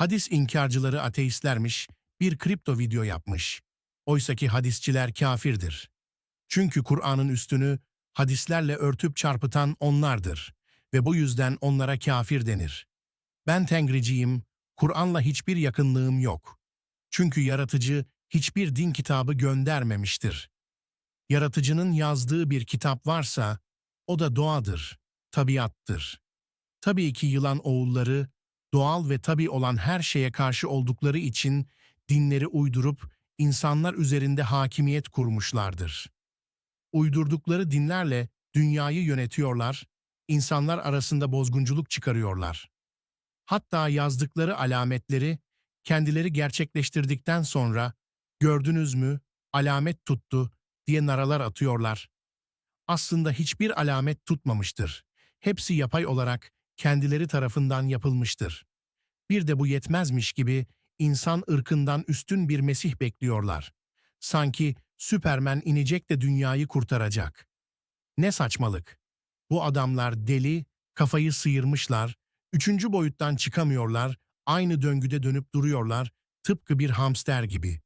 Hadis inkarcıları ateistlermiş, bir kripto video yapmış. Oysaki hadisçiler kafirdir. Çünkü Kur'an'ın üstünü hadislerle örtüp çarpıtan onlardır ve bu yüzden onlara kafir denir. Ben Tengriciyim, Kur'an'la hiçbir yakınlığım yok. Çünkü yaratıcı hiçbir din kitabı göndermemiştir. Yaratıcının yazdığı bir kitap varsa, o da doğadır, tabiattır. Tabii ki yılan oğulları, doğal ve tabi olan her şeye karşı oldukları için dinleri uydurup insanlar üzerinde hakimiyet kurmuşlardır. Uydurdukları dinlerle dünyayı yönetiyorlar, insanlar arasında bozgunculuk çıkarıyorlar. Hatta yazdıkları alametleri kendileri gerçekleştirdikten sonra gördünüz mü alamet tuttu diye naralar atıyorlar. Aslında hiçbir alamet tutmamıştır. Hepsi yapay olarak kendileri tarafından yapılmıştır. Bir de bu yetmezmiş gibi insan ırkından üstün bir Mesih bekliyorlar. Sanki Süpermen inecek de dünyayı kurtaracak. Ne saçmalık. Bu adamlar deli, kafayı sıyırmışlar, üçüncü boyuttan çıkamıyorlar, aynı döngüde dönüp duruyorlar, tıpkı bir hamster gibi.